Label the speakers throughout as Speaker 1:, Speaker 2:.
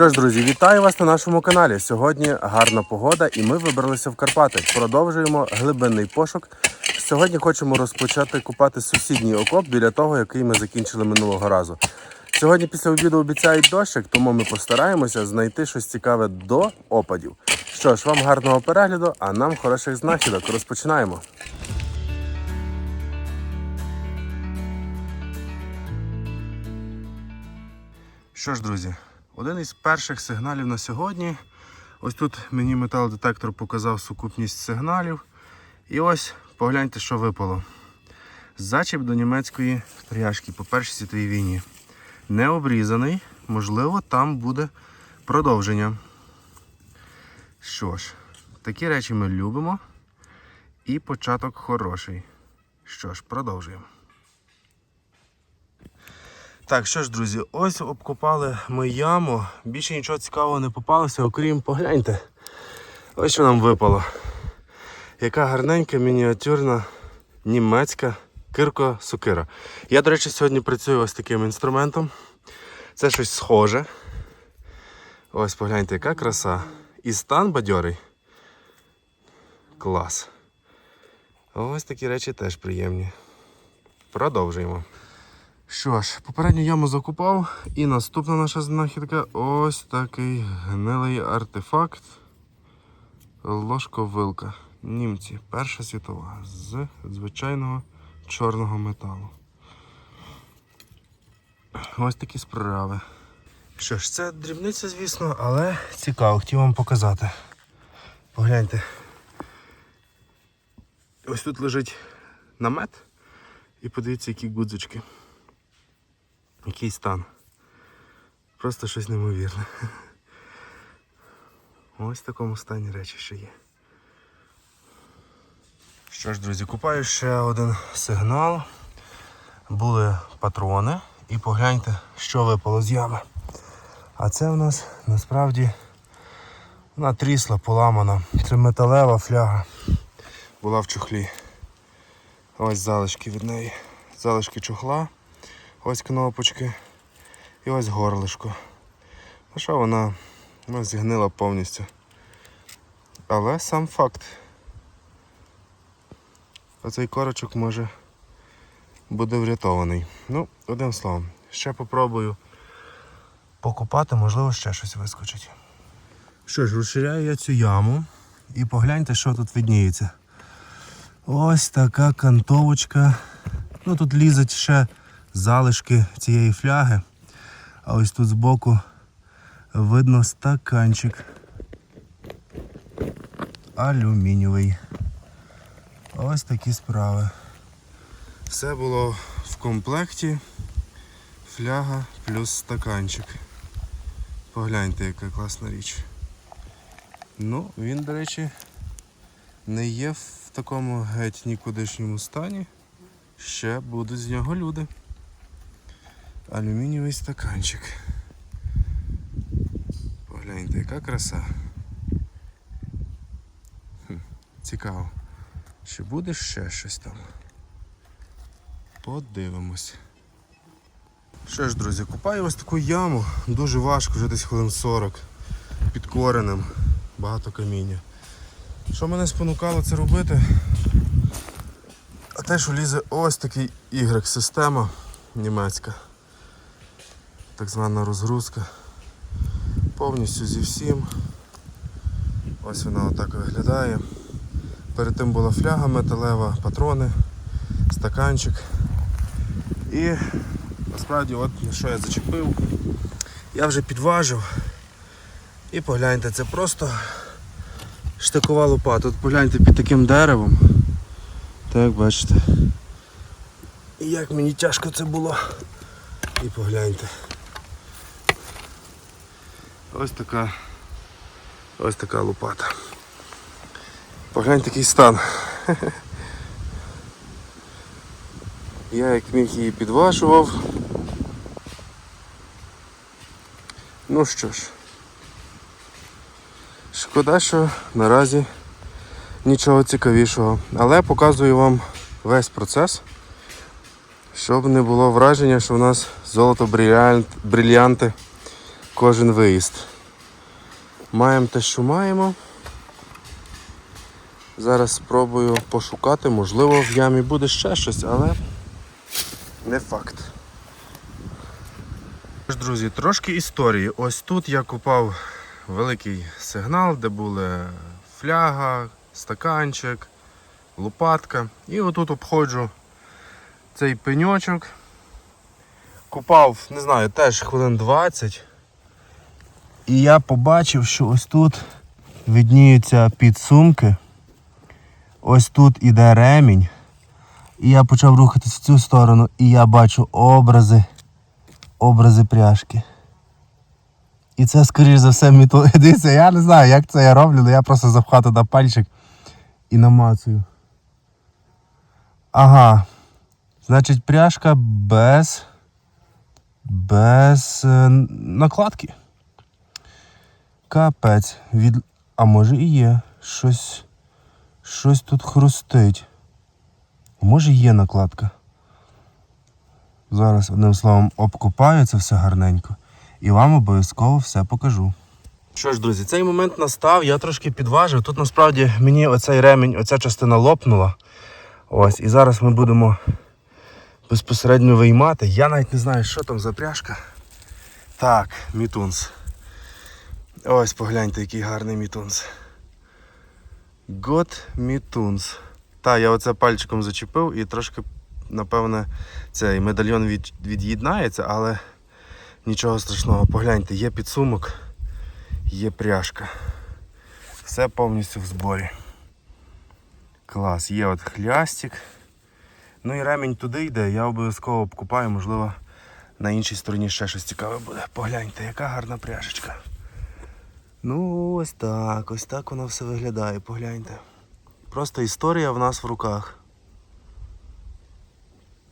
Speaker 1: Що ж, друзі, вітаю вас на нашому каналі. Сьогодні гарна погода, і ми вибралися в Карпати. Продовжуємо глибинний пошук. Сьогодні хочемо розпочати купати сусідній окоп біля того, який ми закінчили минулого разу. Сьогодні після обіду обіцяють дощик, тому ми постараємося знайти щось цікаве до опадів. Що ж, вам гарного перегляду, а нам хороших знахідок. Розпочинаємо. Що ж, друзі, один із перших сигналів на сьогодні. Ось тут мені металодетектор показав сукупність сигналів. І ось погляньте, що випало. Зачіп до німецької пряжки по Першій світовій війні. Не обрізаний, можливо, там буде продовження. Що ж, такі речі ми любимо. І початок хороший. Що ж, продовжуємо. Так, що ж, друзі, ось обкопали ми яму. Більше нічого цікавого не попалося, окрім погляньте. Ось що нам випало. Яка гарненька мініатюрна німецька кирко-сокира. Я, до речі, сьогодні працюю ось таким інструментом. Це щось схоже. Ось погляньте, яка краса. І стан бадьорий. Клас. Ось такі речі теж приємні. Продовжуємо. Що ж, попередню яму закупав, і наступна наша знахідка ось такий гнилий артефакт. Ложковилка. Німці. Перша світова. З звичайного чорного металу. Ось такі справи. Що ж, це дрібниця, звісно, але цікаво, хотів вам показати. Погляньте. Ось тут лежить намет. І подивіться, які гудзички. Який стан. Просто щось неймовірне. Ось в такому стані речі ще є. Що ж, друзі, купаю ще один сигнал. Були патрони. І погляньте, що випало з ями. А це в нас насправді вона трісла, поламана. Це металева фляга. Була в чохлі. Ось залишки від неї. Залишки чохла. Ось кнопочки і ось горлишко. Ну що вона, вона зігнила повністю. Але сам факт. Оцей корочок може буде врятований. Ну, одним словом, ще попробую покупати, можливо, ще щось вискочить. Що ж, розширяю я цю яму і погляньте, що тут видніється. Ось така кантовочка. Ну тут лізуть ще залишки цієї фляги. А ось тут збоку видно стаканчик. Алюмінієвий. Ось такі справи. Все було в комплекті. Фляга плюс стаканчик. Погляньте, яка класна річ. Ну, він, до речі, не є в такому геть нікудишньому стані. Ще будуть з нього люди. Алюмінієвий стаканчик. Погляньте, яка краса. Цікаво. Чи буде ще щось там? Подивимось. Що ж, друзі, купаю ось таку яму. Дуже важко, вже десь хвилин 40 під коренем. Багато каміння. Що мене спонукало це робити? А те, що лізе ось такий Y-система німецька. Так звана розгрузка. Повністю зі всім. Ось вона отак виглядає. Перед тим була фляга металева, патрони, стаканчик. І насправді от що я зачепив. Я вже підважив. І погляньте, це просто штикова лопата. От погляньте під таким деревом. Так, бачите. І як мені тяжко це було. І погляньте. Ось така ось така лопата. Погляньте який стан. Я як міг її підважував. Ну що ж. Шкода, що наразі нічого цікавішого. Але показую вам весь процес, щоб не було враження, що в нас золото брильянт, брильянти кожен виїзд. Маємо те, що маємо. Зараз спробую пошукати, можливо, в ямі буде ще щось, але не факт. Друзі, трошки історії. Ось тут я купав великий сигнал, де були фляга, стаканчик, лопатка. І отут обходжу цей пеньочок. Купав, не знаю, теж хвилин 20. І я побачив, що ось тут видніються підсумки. Ось тут іде ремінь. І я почав рухатись в цю сторону, і я бачу образи, образи пряжки. І це, скоріш за все, міто. Дивіться, я не знаю, як це я роблю, але я просто запхав туди пальчик і намацую. Ага. Значить, пряжка без. без е, накладки. Капець. Від... А може і є. Щось. Щось тут хрустить. Може є накладка. Зараз, одним словом, обкопаю це все гарненько і вам обов'язково все покажу. Що ж, друзі, цей момент настав, я трошки підважив. Тут насправді мені оцей ремінь, оця частина лопнула. Ось, і зараз ми будемо безпосередньо виймати. Я навіть не знаю, що там за пряжка. Так, мітунс. Ось погляньте, який гарний мітунс. Гот мітунс. Та, я оце пальчиком зачепив і трошки, напевне, цей медальйон від, від'єднається, але нічого страшного. Погляньте, є підсумок, є пряжка. Все повністю в зборі. Клас, є от хлястик. Ну і ремінь туди йде, я обов'язково обкупаю, можливо, на іншій стороні ще щось цікаве буде. Погляньте, яка гарна пряжечка. Ну, ось так, ось так воно все виглядає, погляньте. Просто історія в нас в руках.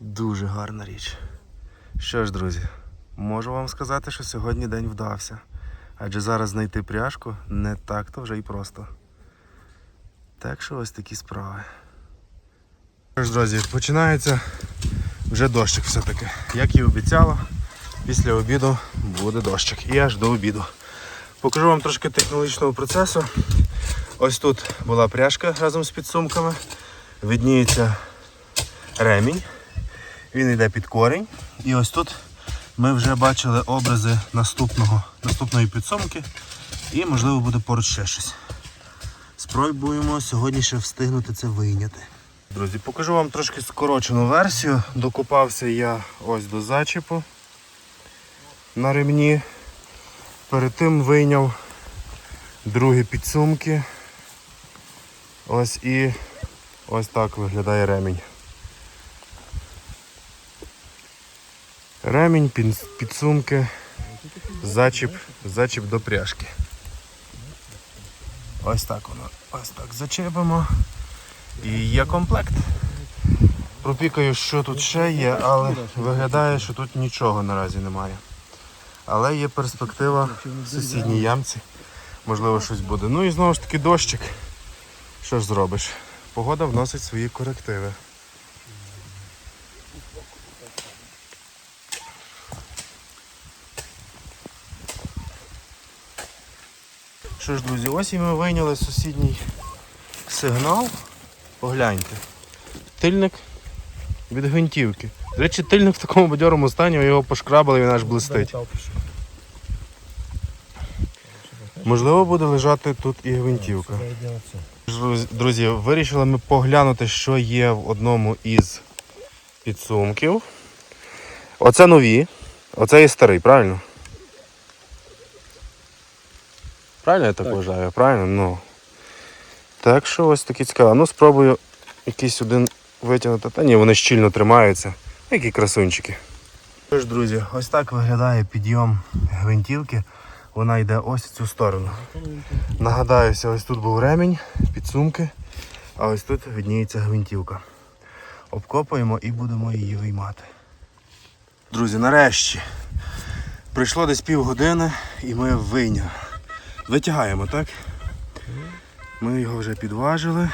Speaker 1: Дуже гарна річ. Що ж, друзі, можу вам сказати, що сьогодні день вдався. Адже зараз знайти пряжку не так-то вже і просто. Так що ось такі справи. Що ж, друзі, починається вже дощик все-таки. Як і обіцяло, після обіду буде дощик. І аж до обіду. Покажу вам трошки технологічного процесу. Ось тут була пряжка разом з підсумками. Видніється ремінь. Він йде під корінь. І ось тут ми вже бачили образи наступного, наступної підсумки. І можливо буде поруч ще щось. Спробуємо сьогодні ще встигнути це вийняти. Друзі, покажу вам трошки скорочену версію. Докупався я ось до зачіпу на ремні. Перед тим вийняв другі підсумки. Ось і ось так виглядає ремінь. Ремінь, підсумки, зачіп, зачіп до пряжки. Ось так воно. Ось так зачепимо. І є комплект. Пропікаю, що тут ще є, але виглядає, що тут нічого наразі немає. Але є перспектива в сусідній ямці. Можливо, щось буде. Ну і знову ж таки дощик. Що ж зробиш? Погода вносить свої корективи. Що ж, друзі, ось і ми вийняли сусідній сигнал. Погляньте. Тильник від гвинтівки. До речі, тильник в такому бадьорому стані, його пошкрабали, він аж блистить. Можливо, буде лежати тут і гвинтівка. Друзі, вирішили ми поглянути, що є в одному із підсумків. Оце нові, оце є старий, правильно? Правильно я так,
Speaker 2: Так.
Speaker 1: вважаю? Правильно? Ну. Так що ось такі цікаві. Ну, спробую якийсь один витягнути. Та ні, вони щільно тримаються. Які красунчики. Що ж, друзі, ось так виглядає підйом гвинтівки. Вона йде ось в цю сторону. Нагадаюся, ось тут був ремінь, підсумки, а ось тут видніється гвинтівка. Обкопаємо і будемо її виймати. Друзі, нарешті прийшло десь півгодини і ми вийняли. Витягаємо, так? Ми його вже підважили.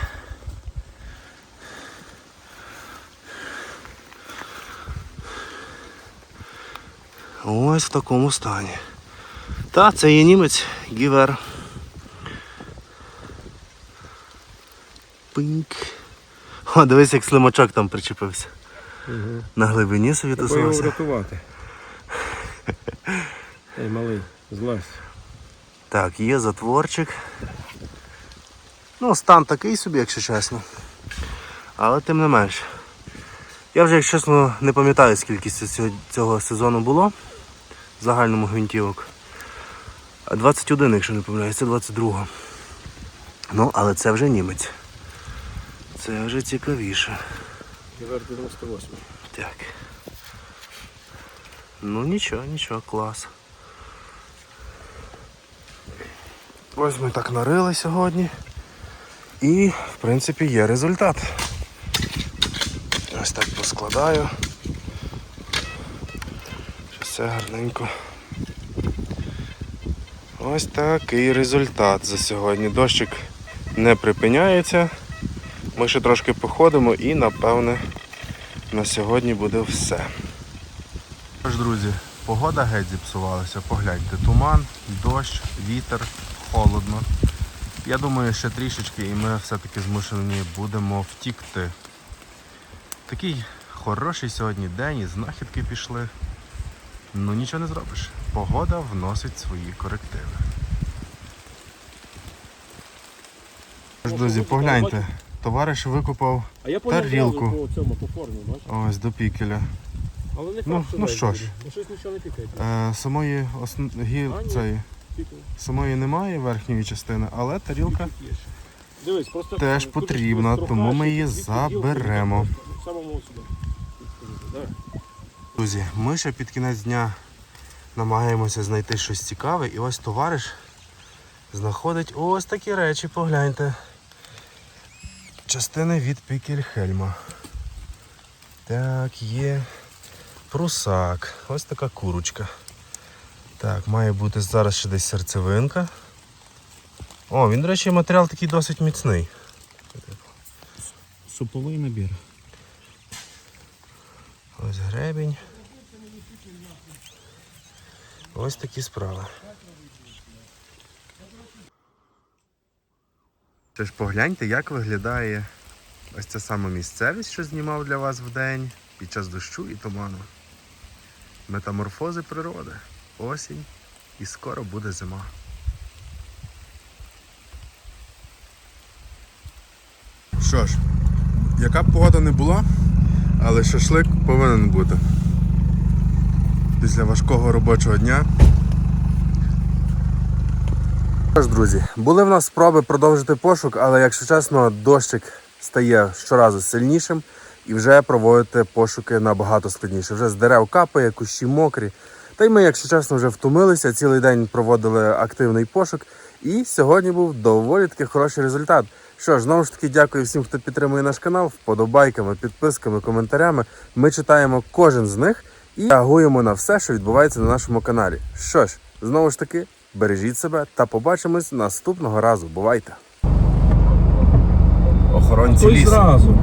Speaker 1: Ось в такому стані. Та, це є німець Гівер. Пиньк. О, дивись, як слимачок там причепився. На глибині собі
Speaker 2: Треба його
Speaker 1: тусувався.
Speaker 2: врятувати. Ей, малий, злазь.
Speaker 1: Так, є затворчик. Ну, стан такий собі, якщо чесно. Але тим не менш. Я вже, якщо чесно, не пам'ятаю, скільки цього, цього сезону було в загальному гвинтівок. А 21, якщо не помиляюсь, це 22. Ну, але це вже німець. Це вже цікавіше.
Speaker 2: Гівер 98.
Speaker 1: Так. Ну нічого, нічого, клас. Ось ми так нарили сьогодні. І, в принципі, є результат. Ось так поскладаю. Все гарненько. Ось такий результат за сьогодні. Дощик не припиняється. Ми ще трошки походимо і напевне на сьогодні буде все. Тож, друзі, погода геть зіпсувалася. Погляньте, туман, дощ, вітер, холодно. Я думаю, ще трішечки і ми все-таки змушені будемо втікти. Такий хороший сьогодні день, і знахідки пішли. Ну нічого не зробиш. Погода вносить свої корективи. Друзі, погляньте. Товариш викопав
Speaker 2: А я
Speaker 1: Тарілку.
Speaker 2: по цьому, по формі, бачиш?
Speaker 1: ось до пікеля.
Speaker 2: Але не
Speaker 1: Ну, ну що ж.
Speaker 2: Ну, щось нічого не пікає.
Speaker 1: Е, самої осн... гі...
Speaker 2: А,
Speaker 1: цієї, самої немає верхньої частини, але тарілка
Speaker 2: Дивись, просто
Speaker 1: Теж
Speaker 2: тут
Speaker 1: потрібна, тому ми її заберемо. Друзі, ми ще під кінець дня намагаємося знайти щось цікаве, і ось товариш знаходить ось такі речі, погляньте. Частини від Пікельхельма. Так, є прусак. Ось така курочка. Так, має бути зараз ще десь серцевинка. О, він, до речі, матеріал такий досить міцний.
Speaker 2: Суповий набір.
Speaker 1: Ось гребінь. Ось такі справи. Що ж, погляньте, як виглядає ось ця сама місцевість, що знімав для вас вдень під час дощу і туману. Метаморфози природи. Осінь і скоро буде зима. Що ж, яка б погода не була, але шашлик повинен бути. Після важкого робочого дня. Тож, друзі, були в нас спроби продовжити пошук, але якщо чесно, дощик стає щоразу сильнішим і вже проводити пошуки набагато складніше. Вже з дерев капає, кущі мокрі. Та й ми, якщо чесно, вже втомилися, цілий день проводили активний пошук. І сьогодні був доволі таки хороший результат. Що ж, знову ж таки, дякую всім, хто підтримує наш канал, вподобайками, підписками, коментарями. Ми читаємо кожен з них і реагуємо на все, що відбувається на нашому каналі. Що ж, знову ж таки, бережіть себе та побачимось наступного разу. Бувайте! Охоронці
Speaker 2: лісу. зразу.